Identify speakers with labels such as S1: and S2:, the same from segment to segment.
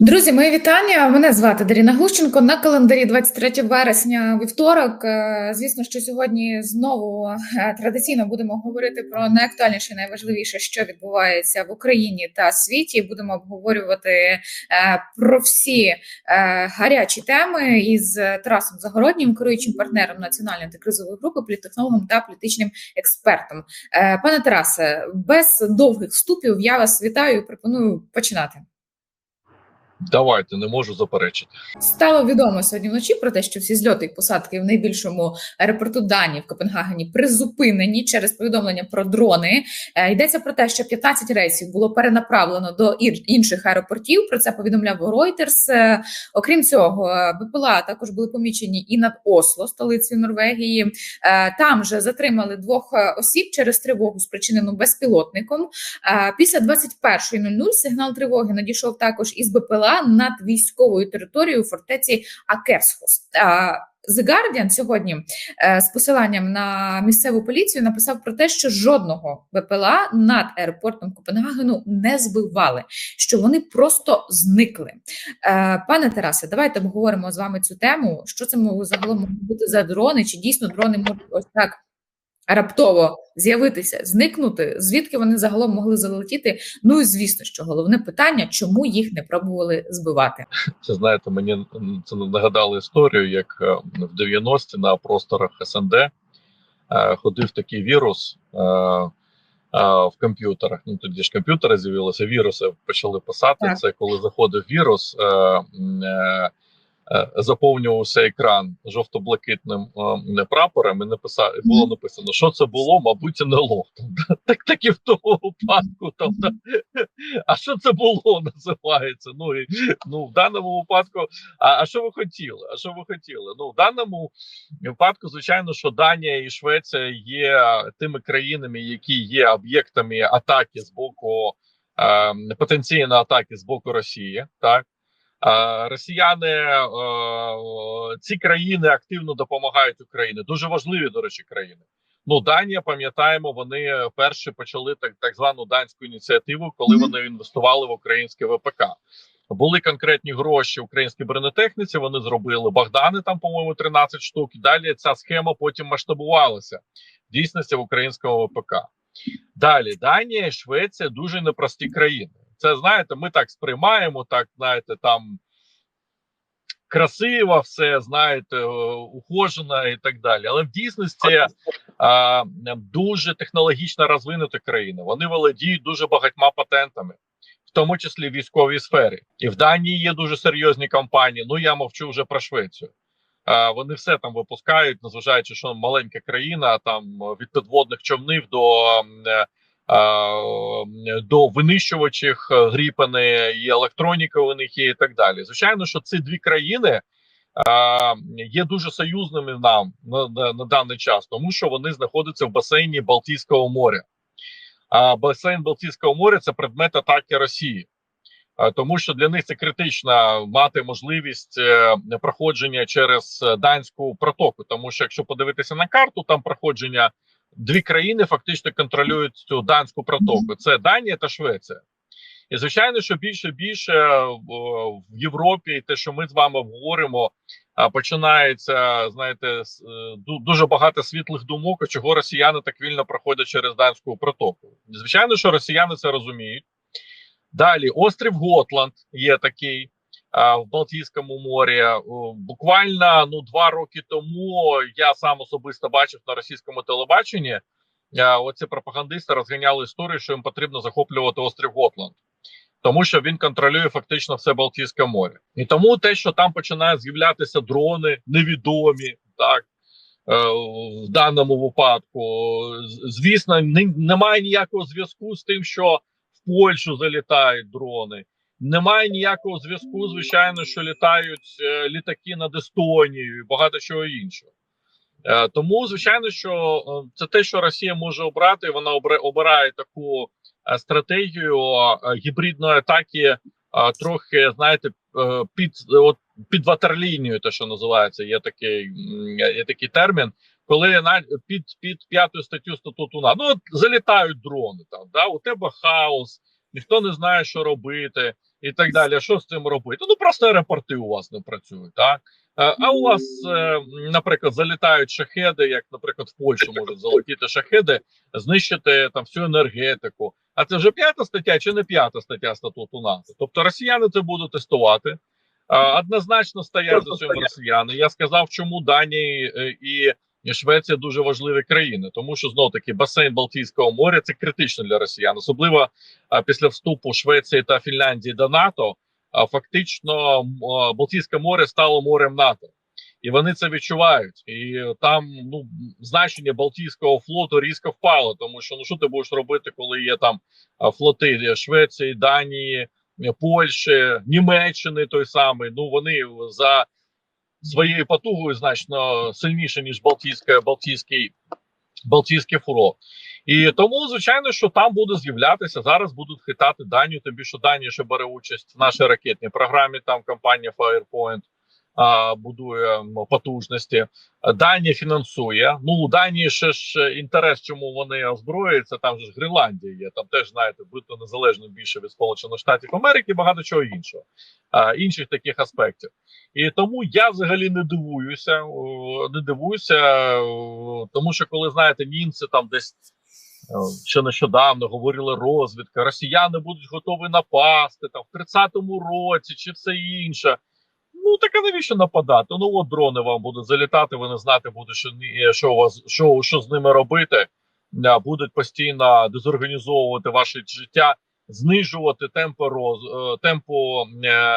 S1: Друзі, мої вітання. Мене звати Даріна Глущенко. На календарі 23 вересня вівторок. Е, Звісно, що сьогодні знову е, традиційно будемо говорити про найактуальніше, найважливіше, що відбувається в Україні та світі. Будемо обговорювати е, про всі гарячі теми із Тарасом Загороднім, керуючим партнером національної антикризової групи, політтехнологом та політичним експертом. Пане Тарасе, без довгих вступів я вас вітаю. і Пропоную починати.
S2: Давайте не можу заперечити.
S1: Стало відомо сьогодні вночі про те, що всі зльоти і посадки в найбільшому аеропорту Данії в Копенгагені призупинені через повідомлення про дрони. Е, Йдеться про те, що 15 рейсів було перенаправлено до інших аеропортів. Про це повідомляв Reuters. Е, Окрім цього, е, БПЛА також були помічені і над Осло, столицею Норвегії. Там же затримали двох осіб через тривогу, спричинену безпілотником. Після 21.00 сигнал тривоги надійшов також із БПЛА над військовою територією фортеці Акерсхост. Е, The Guardian сьогодні е, з посиланням на місцеву поліцію написав про те, що жодного БПЛА над аеропортом Копенгагену не збивали, що вони просто зникли. Е, Пане Тарасе, давайте обговоримо з вами цю тему. Що це загалом можуть бути за дрони? Чи дійсно дрони можуть ось так раптово з'явитися, зникнути? Звідки вони загалом могли залетіти? Ну і звісно, що головне питання, чому їх не пробували збивати?
S2: Це знаєте, мені це нагадало історію, як е, в 90-ті на просторах СНД е, ходив такий вірус е, в комп'ютерах. Ну тоді ж комп'ютери з'явилися, віруси почали писати.
S1: Так.
S2: Це коли заходив вірус. Е, Заповнювався екран жовто-блакитним е, прапором, і написав і було написано, що це було, мабуть, НЛО. Так так і в тому випадку. Там. А що це було, називається? Ну і ну в даному випадку. А, а що ви хотіли? А що ви хотіли? Ну в даному випадку, звичайно, що Данія і Швеція є тими країнами, які є об'єктами атаки з боку е, потенційної атаки з боку Росії, так. Росіяни ці країни активно допомагають Україні. Дуже важливі, до речі, країни. Ну, Данія, пам'ятаємо, вони перші почали так, так звану данську ініціативу, коли вони інвестували в українське ВПК. Були конкретні гроші українській бронетехніці. Вони зробили Богдани, там, по-моєму, 13 штук. І далі ця схема потім масштабувалася в дійсності в українському ВПК. Далі Данія і Швеція дуже непрості країни. Це знаєте, ми так сприймаємо, так знаєте, там красиво, все знаєте, е, ухожено і так далі. Але в дійсності а, дуже технологічно розвинута країна. Вони володіють дуже багатьма патентами, в тому числі військовій сфері. І в Данії є дуже серйозні компанії. Ну я мовчу вже про Швецію. А, вони все там випускають, незважаючи, що маленька країна, там від підводних човнів до. До винищувачів е, гріпани і електроніка у них є, і так далі. Звичайно, що ці дві країни є дуже союзними нам на, на, на даний час, тому що вони знаходяться в басейні Балтійського моря. А басейн Балтійського моря це предмет атаки Росії. Тому що для них це критично мати можливість е, проходження через е, данську протоку. Тому що якщо подивитися на карту, там проходження дві країни фактично контролюють цю данську протоку: це Данія та Швеція. І звичайно, що більше більше е, в Європі, і те, що ми з вами обговоримо, а, починається, знаєте, е, ду- дуже багато світлих думок, чого росіяни так вільно проходять через данську протоку. Звичайно, що росіяни це розуміють. Далі острів Готланд є такий в Балтійському морі. Буквально ну два роки тому я сам особисто бачив на російському телебаченні. а, Оці пропагандисти розганяли історію, що їм потрібно захоплювати острів Готланд. Тому що він контролює фактично все Балтійське море, і тому те, що там починають з'являтися дрони невідомі, так е, в даному випадку, звісно, немає ніякого зв'язку з тим, що в Польщу залітають дрони. Немає ніякого зв'язку, звичайно, що літають е, літаки над Естонією і багато чого іншого. Е, тому, звичайно, що е, це те, що Росія може обрати. Вона обра- обирає таку стратегію гібридної атаки, трохи знаєте, під от під ватерлінією, те, що називається, є такий є такий термін. Коли на під під п'ятою статтю статуту НАТО, ну от залітають дрони там, да у тебе хаос, ніхто не знає, що робити. І так далі. Що з цим робити? Ну просто аеропорти у вас не працюють, так? Е, А у вас, е, наприклад, залітають шахеди, як, наприклад, в Польщу можуть залетіти шахеди, знищити там всю енергетику. А це вже п'ята стаття чи не п'ята стаття статуту НАТО? Тобто росіяни це будуть тестувати. Однозначно стоять за цим росіяни. Я сказав, чому Данія е, і Швеція дуже важливі країни, тому що знов таки басейн Балтійського моря це критично для росіян, особливо а, після вступу Швеції та Фінляндії до НАТО. А фактично а, Балтійське море стало морем НАТО, і вони це відчувають. І там ну значення Балтійського флоту різко впало, тому що ну що ти будеш робити, коли є там флоти Швеції, Данії, Польщі, Німеччини той самий. Ну вони за своєю потугою значно сильніше ніж Балтійське, Балтійський Балтійське фуро. І тому, звичайно, що там буде з'являтися зараз. Будуть хитати Данію. Тим більше Данія ще бере участь в нашій ракетній програмі. Там компанія Firepoint будує потужності. Данія фінансує. Ну у Данії ще ж інтерес, чому вони озброюються. Там ж Гренландія є. Там теж знаєте, бути незалежно більше від Сполучених Штатів Америки, багато чого іншого, інших таких аспектів. І тому я взагалі не дивуюся, не дивуюся, тому що коли знаєте, німці там десь. е, Ще нещодавно говорили розвідка, росіяни будуть готові напасти там в 30-му році чи все інше. Ну так а навіщо нападати? Ну от дрони вам будуть залітати, ви не знати буде, що ні- що у вас що, що з ними робити. Будуть постійно дезорганізовувати ваше життя, знижувати темпи роз е, темпу е,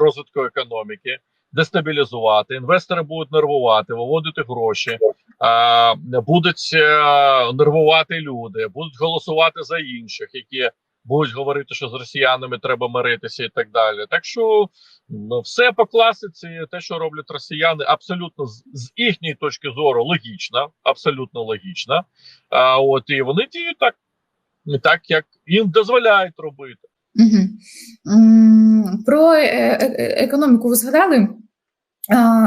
S2: розвитку економіки, дестабілізувати. Інвестори будуть нервувати, виводити гроші, е, будуть е, нервувати люди, будуть голосувати за інших, які будуть говорити, що з росіянами треба миритися і так далі. Так що ну, все по класиці, те, що роблять росіяни, абсолютно з, з їхньої точки зору логічно, абсолютно логічно. А от і вони діють так, так, як їм дозволяють робити.
S1: Угу. Про е- е- економіку ви згадали.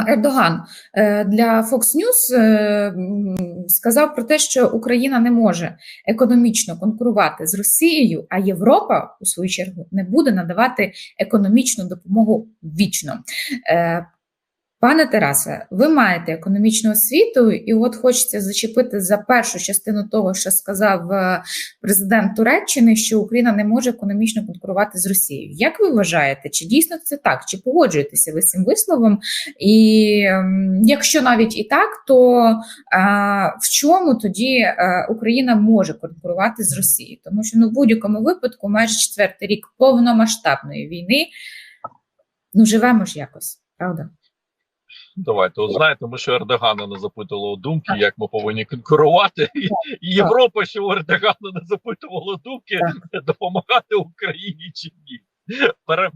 S1: Ердоган е, для Fox News е, сказав про те, що Україна не може економічно конкурувати з Росією, а Європа, у свою чергу, не буде надавати економічну допомогу вічно. Пане Тарасе, ви маєте економічну освіту, і от хочеться зачепити за першу частину того, що сказав е, президент Туреччини, що Україна не може економічно конкурувати з Росією. Як ви вважаєте, чи дійсно це так? Чи погоджуєтеся ви з цим висловом? І ем, якщо навіть і так, то е, в чому тоді е, Україна може конкурувати з Росією? Тому що ну в будь-якому випадку, майже четвертий рік повномасштабної війни, ну живемо ж якось, правда?
S2: Давайте, от знаєте, ми ще Ердогана не запитували думки, як ми повинні конкурувати, і, Європа ще у Ердогана не запитувала думки, допомагати Україні чи ні. Пере,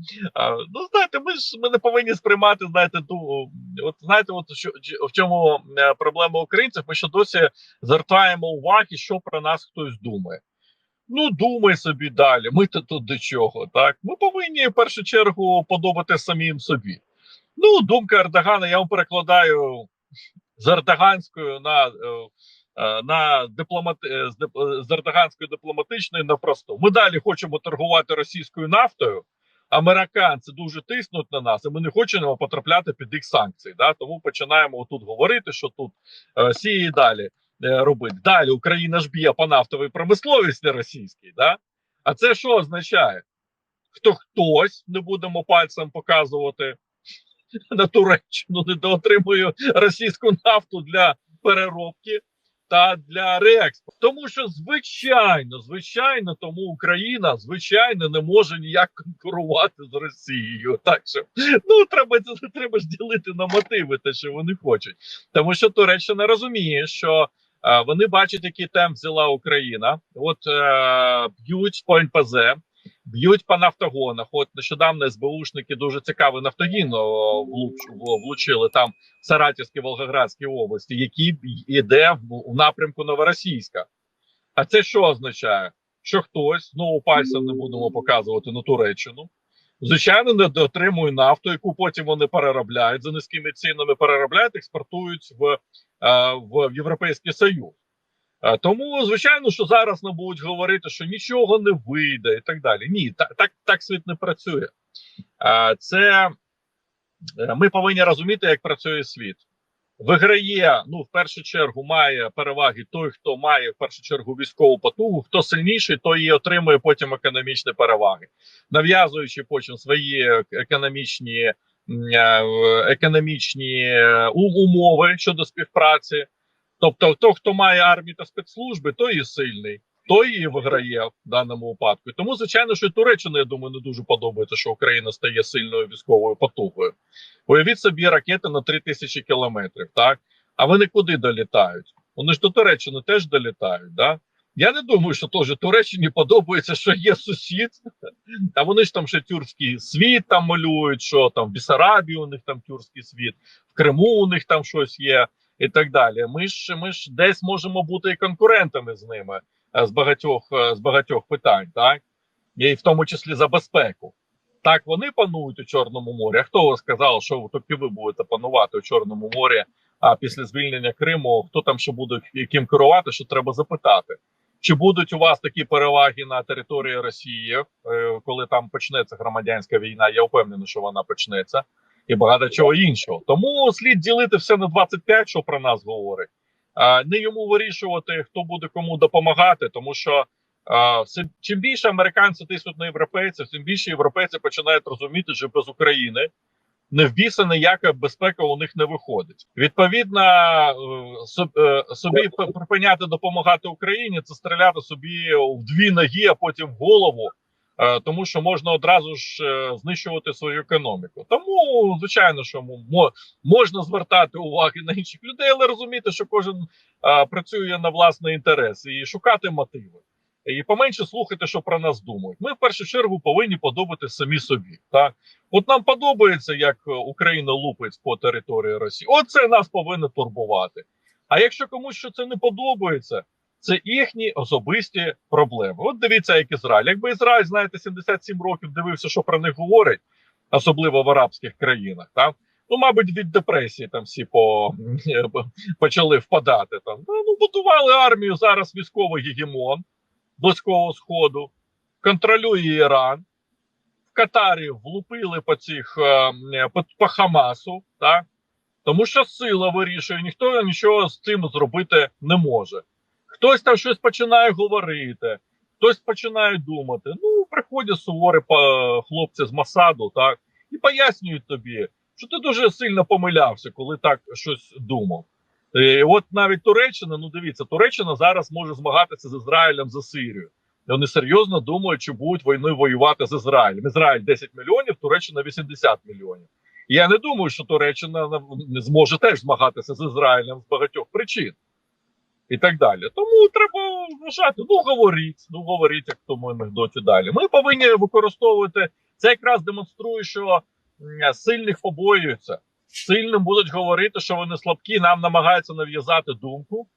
S2: ну знаєте, ми ж ми не повинні сприймати, знаєте, ту от знаєте, от що в чому е, проблема українців? Ми ще досі звертаємо уваги, що про нас хтось думає. Ну, думай собі далі. Ми то тут до чого, так? Ми повинні в першу чергу подобати самим собі. Ну, думка Ердогана, я вам перекладаю з ердоганською на е, е, на дипломати дип- з ердоганської дипломатичної на просту. Ми далі хочемо торгувати російською нафтою. Американці дуже тиснуть на нас, і ми не хочемо потрапляти під їх санкції. Да? Тому починаємо тут говорити, що тут е, сіє і далі е, робити. Далі Україна ж б'є по нафтовій промисловості російській. Да? А це що означає? Хто хтось не будемо пальцем показувати на Туреччину, недоотримує російську нафту для переробки та для реекспорту. Тому що, звичайно, звичайно, тому Україна звичайно не може ніяк конкурувати з Росією. Так що ну треба треба ж ділити на мотиви, те, що вони хочуть. Тому що Туреччина розуміє, що е, вони бачать, який темп взяла Україна. От е, б'ють по НПЗ, б'ють по нафтогонах. От нещодавно СБУшники дуже цікавий нафтогін влучили там в Саратівській Волгоградській області, який йде в, напрямку Новоросійська. А це що означає? Що хтось знову пальцем не будемо показувати на Туреччину. Звичайно, не дотримує нафту, яку потім вони переробляють за низькими цінами, переробляють, експортують в, е, в Європейський Союз. Е, Тому, звичайно, що зараз не будуть говорити, що нічого не вийде і так далі. Ні, так, так, так світ не працює. Е, це е, ми повинні розуміти, як працює світ. Виграє, ну в першу чергу, має переваги той, хто має в першу чергу військову потугу. Хто сильніший, той і отримує потім економічні переваги, нав'язуючи потім свої економічні економічні умови щодо співпраці. Тобто, хто, хто має армію та спецслужби, той і сильний, той і виграє в даному випадку. Тому, звичайно, що Туреччина, я думаю, не дуже подобається, що Україна стає сильною військовою потугою. Уявіть собі ракети на 3000 кілометрів, так? А вони куди долітають? Вони ж до Туреччини теж долітають. Да? Я не думаю, що теж Туреччині подобається, що є сусід, а вони ж там ще тюркський світ там малюють, що там в Бісарабії у них там тюркський світ, в Криму у них там щось є і так далі. Ми ж ми ж десь можемо бути і конкурентами з ними з багатьох з багатьох питань, так і в тому числі за безпеку. Так вони панують у Чорному морі. А хто сказав, що тільки ви будете панувати у Чорному морі? А після звільнення Криму хто там ще буде яким керувати? Що треба запитати? Чи будуть у вас такі переваги на території Росії, е, коли там почнеться громадянська війна? Я впевнений, що вона почнеться, і багато чого іншого. Тому слід ділити все на 25, що про нас говорить, а не йому вирішувати, хто буде кому допомагати, тому що. Чим більше американці тиснуть на європейців, тим більше європейці починають розуміти, що без України не в біса ніяка безпека у них не виходить. Відповідно, е, е, собі припиняти допомагати Україні це стріляти собі в дві ноги, а потім в голову. Е, тому що можна одразу ж знищувати свою економіку. Тому, звичайно, що можна звертати уваги на інших людей, але розуміти, що кожен працює на власний інтерес і шукати мотиви і поменше слухати, що про нас думають. Ми в першу чергу повинні подобати самі собі. Так от нам подобається, як Україна лупить по території Росії. Оце нас повинно турбувати. А якщо комусь що це не подобається, це їхні особисті проблеми. От дивіться, як Ізраїль. Якби Ізраїль, знаєте, 77 років дивився, що про них говорять, особливо в арабських країнах, так? Ну, мабуть, від депресії там всі по, почали впадати. Там ну будували армію зараз військовий гегемон. Близького Сходу, контролює Іран. В Катарі влупили по цих е, по, по Хамасу, так? тому що сила вирішує, ніхто нічого з цим зробити не може. Хтось там щось починає говорити, хтось починає думати. Ну, приходять суворі хлопці з Масаду, так, і пояснюють тобі, що ти дуже сильно помилявся, коли так щось думав. І От навіть Туреччина, ну дивіться, Туреччина зараз може змагатися з Ізраїлем за Сирію. Вони серйозно думають, чи будуть війною воювати з Ізраїлем. Ізраїль 10 мільйонів, Туреччина 80 мільйонів. Я не думаю, що Туреччина зможе теж змагатися з Ізраїлем з багатьох причин і так далі. Тому треба вважати, ну говоріть, ну говоріть, як в тому анекдоті далі. Ми повинні використовувати це, якраз демонструє, що сильних побоюються сильним будуть говорити, що вони слабкі, нам намагаються нав'язати думку,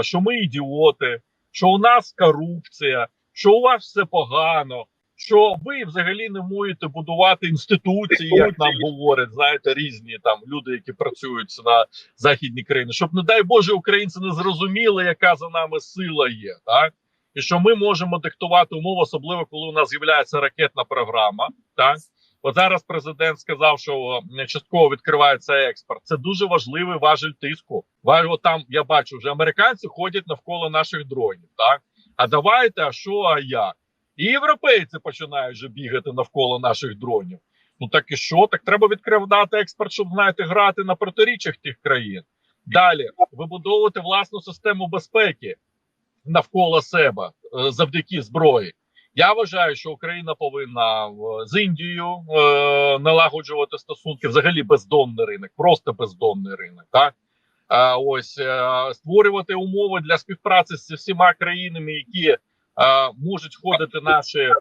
S2: що ми ідіоти, що у нас корупція, що у вас все погано. Що ви взагалі не можете будувати інституції, як нам говорять, знаєте, різні там люди, які працюють на західній країні, щоб, не дай Боже, українці не зрозуміли, яка за нами сила є, так і що ми можемо диктувати умови, особливо коли у нас з'являється ракетна програма, так От зараз президент сказав, що частково відкривається експорт. Це дуже важливий важель тиску. От там я бачу, вже американці ходять навколо наших дронів. Так а давайте, а що, а як? І європейці починають вже бігати навколо наших дронів. Ну так і що? Так треба відкривати експорт, щоб знаєте, грати на протиріччях тих країн. Далі вибудовувати власну систему безпеки навколо себе е, завдяки зброї. Я вважаю, що Україна повинна з Індією е, налагоджувати стосунки взагалі бездонний ринок, просто бездонний ринок. Так е, ось е, створювати умови для співпраці з всіма країнами, які е, можуть входити наші е,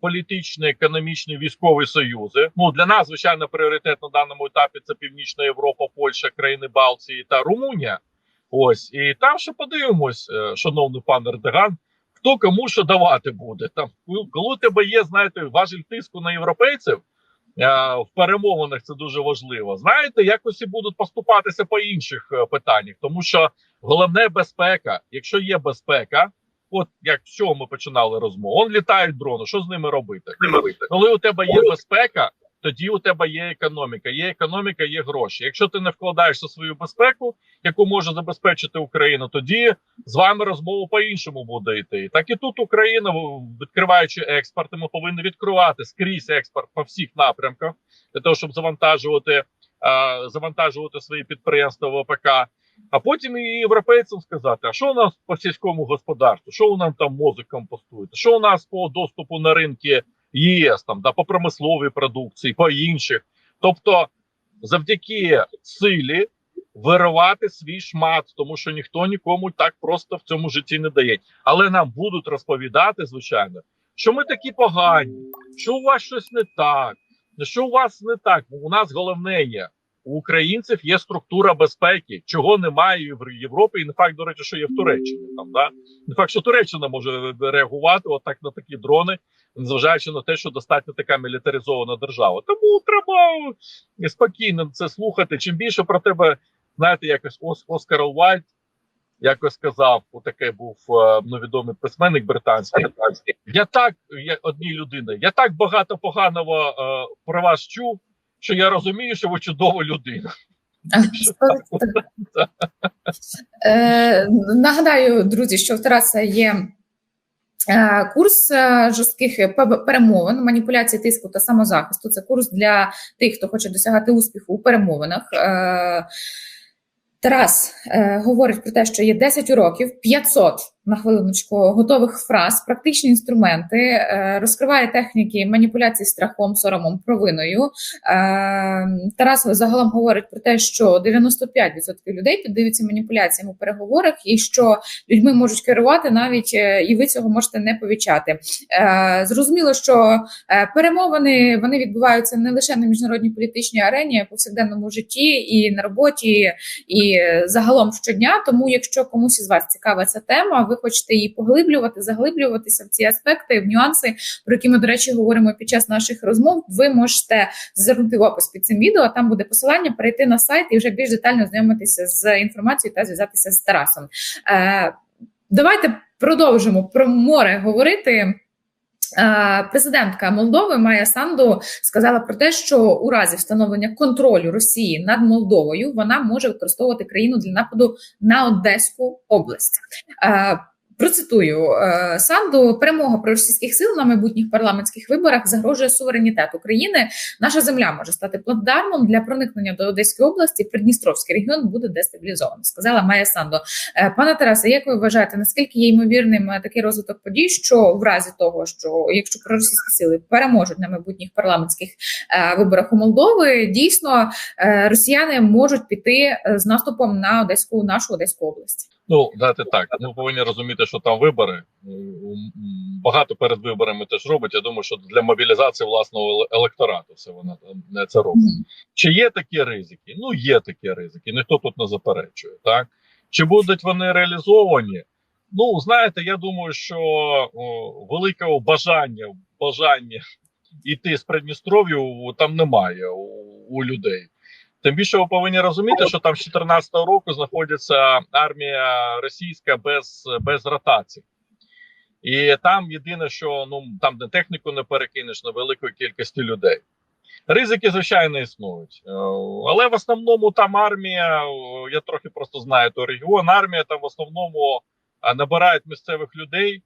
S2: політичні, економічні військові союзи. Ну для нас звичайно пріоритет на даному етапі це Північна Європа, Польща, країни Балтії та Румунія. Ось і там ще подивимось, е, шановний пан Ердоган хто кому що давати буде. Там коли у тебе є, знаєте, важіль тиску на європейців в перемовинах, це дуже важливо. Знаєте, якось і будуть поступатися по інших е, питаннях, тому що головне безпека. Якщо є безпека, от як з чого ми починали розмову. Он літають дрони. Що з ними робити? Коли у тебе є безпека, тоді у тебе є економіка. Є економіка, є гроші. Якщо ти не вкладаєшся в свою безпеку, яку може забезпечити Україну, тоді з вами розмова по-іншому буде йти. Так і тут Україна, відкриваючи експорт, ми повинні відкривати скрізь експорт по всіх напрямках для того, щоб завантажувати, завантажувати свої підприємства ВПК. А потім і європейцям сказати, а що у нас по сільському господарству, що у нас там мозок компостуєте, що у нас по доступу на ринки ЄС, там да по промисловій продукції, по інших. Тобто, завдяки силі виривати свій шмат, тому що ніхто нікому так просто в цьому житті не дає. Але нам будуть розповідати, звичайно, що ми такі погані, що у вас щось не так, що у вас не так. У нас головне є. У українців є структура безпеки, чого немає в Європі, і не факт, до речі, що є в Туреччині. Там да не факт, що Туреччина може реагувати отак на такі дрони, незважаючи на те, що достатньо така мілітаризована держава. Тому треба спокійно це слухати. Чим більше про тебе знаєте, якось Ос Оскар Уальд якось сказав, отаке був ну, відомий письменник британський. Я так я одній людини, я так багато поганого е, про вас чув що я розумію, що ви чудова людина.
S1: Е, нагадаю, друзі, що в Тараса є е, курс е, жорстких перемовин, маніпуляції тиску та самозахисту. Це курс для тих, хто хоче досягати успіху у перемовинах. Тарас говорить про те, що є 10 уроків, 500 на хвилиночку готових фраз, практичні інструменти, е, розкриває техніки маніпуляції страхом, соромом, провиною. Е, Тарас загалом говорить про те, що 95% людей піддаються маніпуляціям у переговорах, і що людьми можуть керувати навіть е, і ви цього можете не повічати. Зрозуміло, що перемовини вони відбуваються не лише на міжнародній політичній арені, а повсякденному житті і на роботі, і загалом щодня. Тому, якщо комусь із вас цікава ця тема, ви хочете її поглиблювати, заглиблюватися в ці аспекти, в нюанси, про які ми, до речі, говоримо під час наших розмов. Ви можете звернути в опис під цим відео. Там буде посилання, перейти на сайт і вже більш детально знайомитися з інформацією та зв'язатися з Тарасом. Е, Давайте продовжимо про море говорити. Президентка Молдови Майя Санду сказала про те, що у разі встановлення контролю Росії над Молдовою вона може використовувати країну для нападу на Одеську область. Процитую е, Санду, перемога проросійських сил на майбутніх парламентських виборах загрожує суверенітет України. Наша земля може стати плацдармом для проникнення до Одеської області. Придністровський регіон буде дестабілізовано. Сказала Майя Санду. Е, пане Тарасе, як ви вважаєте, наскільки є ймовірним е, такий розвиток подій, що в разі того, що якщо проросійські сили переможуть на майбутніх парламентських виборах у Молдови, дійсно росіяни можуть піти з наступом на Одеську нашу Одеську область?
S2: Ну дати так. Ми повинні розуміти, що там вибори багато перед виборами теж робить. Я думаю, що для мобілізації власного електорату все вона не це робить. Чи є такі ризики? Ну є такі ризики. Ніхто тут не заперечує. Так чи будуть вони реалізовані? Ну знаєте, я думаю, що о, великого бажання бажання йти з Придністров'ю там немає у, у людей. Тим більше ви повинні розуміти, що там з 2014 року знаходиться армія російська без без ротації. І там єдине, що ну там де техніку не перекинеш на великої кількості людей. Ризики, звичайно, існують. Е, але в основному там армія, я трохи просто знаю той регіон. Армія там в основному набирають місцевих людей.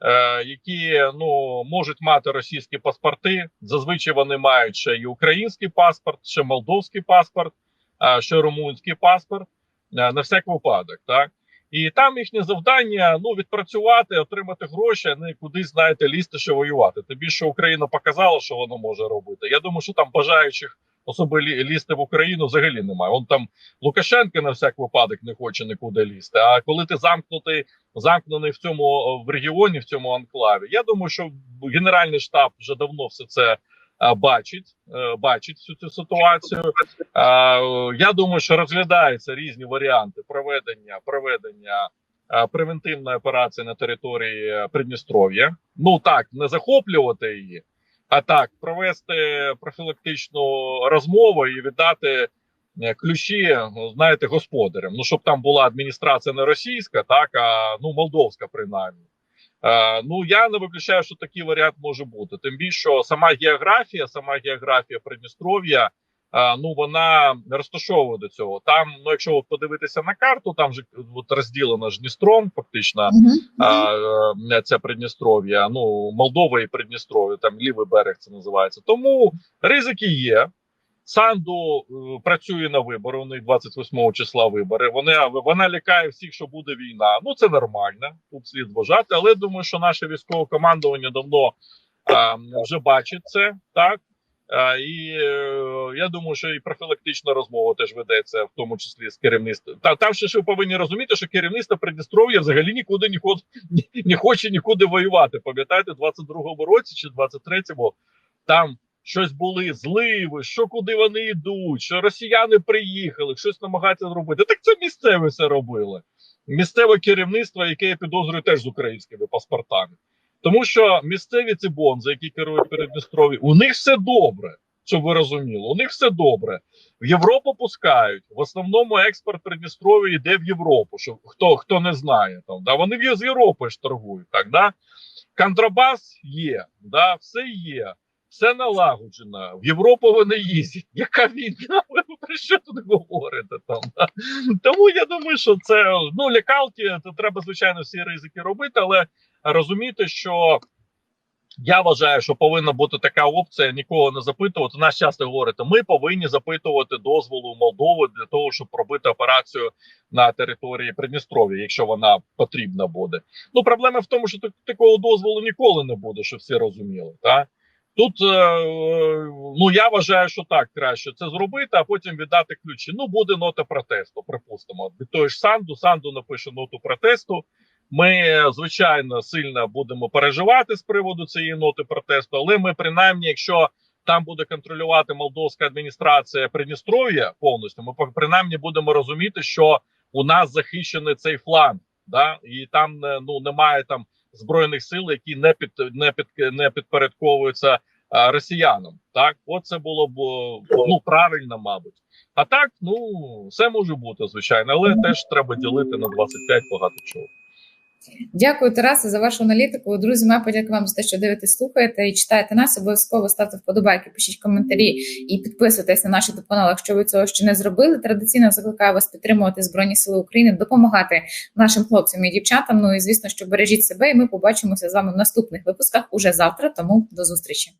S2: Е, які ну можуть мати російські паспорти. Зазвичай вони мають ще і український паспорт, ще молдовський паспорт, ще румунський паспорт е, на всяк випадок, так. І там їхнє завдання ну відпрацювати, отримати гроші, не кудись знаєте, лізти, що воювати. Тобі більше Україна показала, що воно може робити. Я думаю, що там бажаючих особи лізти в Україну взагалі немає. Он там Лукашенко на всяк випадок не хоче нікуди лізти. А коли ти замкнутий, замкнений в цьому в регіоні, в цьому анклаві, я думаю, що генеральний штаб вже давно все це. Бачить, е, бачить всю цю ситуацію. Я думаю, що розглядаються різні варіанти проведення проведення превентивної операції на території Придністров'я. Ну так, не захоплювати її, а так провести профілактичну розмову і віддати е, ключі, знаєте, господарям. Ну щоб там була адміністрація не російська, так а ну молдовська, принаймні. Е, ну я не виключаю, що такий варіант може бути. Тим більше сама географія, сама географія Придністров'я, ну вона розташовує до цього. Там, ну якщо подивитися на карту, там же от розділено ж Дністром, фактично е, це Придністров'я, ну Молдова і Придністров'я, там лівий берег це називається. Тому ризики є. Санду е, працює на вибори. Вони 28 числа вибори. Вони вона лякає всіх, що буде війна. Ну це нормально. Тут слід вважати. Але думаю, що наше військове командування давно а, вже бачить це так. І е, я думаю, що і профілактична розмова теж ведеться, в тому числі з керівництвом. Та там ще ж ви повинні розуміти, що керівництво Придністров'я взагалі нікуди не, не, не хоче нікуди воювати. Пам'ятаєте, в 22-му році чи 23-му там щось були зливи, що куди вони йдуть, що росіяни приїхали, щось намагаються зробити. Так це місцеве все робили. Місцеве керівництво, яке я підозрюю теж з українськими паспортами. Тому що місцеві ці бонзи, які керують Передністров'я, у них все добре, щоб ви розуміли. У них все добре. В Європу пускають. В основному експорт Придністров'я йде в Європу. Що хто хто не знає, там да вони з Європи ж торгують. Так да контрабас є, да, все є все налагоджено. В Європу вони їздять. Яка війна? Ви про що тут говорите? Там тому я думаю, що це ну лякалки, то треба звичайно всі ризики робити, але розуміти, що. Я вважаю, що повинна бути така опція нікого не запитувати. Нас часто говорить, ми повинні запитувати дозволу Молдови для того, щоб робити операцію на території Придністров'я, якщо вона потрібна буде. Ну проблема в тому, що такого дозволу ніколи не буде, що всі розуміли. Так? Тут е, ну я вважаю, що так краще це зробити, а потім віддати ключі. Ну буде нота протесту. Припустимо, від того ж санду санду напише ноту протесту. Ми звичайно сильно будемо переживати з приводу цієї ноти протесту, але ми принаймні, якщо там буде контролювати молдовська адміністрація Придністров'я повністю, ми принаймні будемо розуміти, що у нас захищений цей фланг, да і там ну немає там збройних сил, які не під не під не підпорядковуються а, росіянам. Так, оце було б ну правильно, мабуть. А так, ну все може бути звичайно, але теж треба ділити на 25 багато чого.
S1: Дякую, Тарасе, за вашу аналітику. Друзі, моя подяка вам за те, що дивитесь, слухаєте і читаєте нас. Обов'язково ставте вподобайки, пишіть коментарі і підписуйтесь на наші канали, якщо ви цього ще не зробили. Традиційно закликаю вас підтримувати Збройні Сили України, допомагати нашим хлопцям і дівчатам. Ну і звісно, що бережіть себе, і ми побачимося з вами в наступних випусках уже завтра. Тому до зустрічі.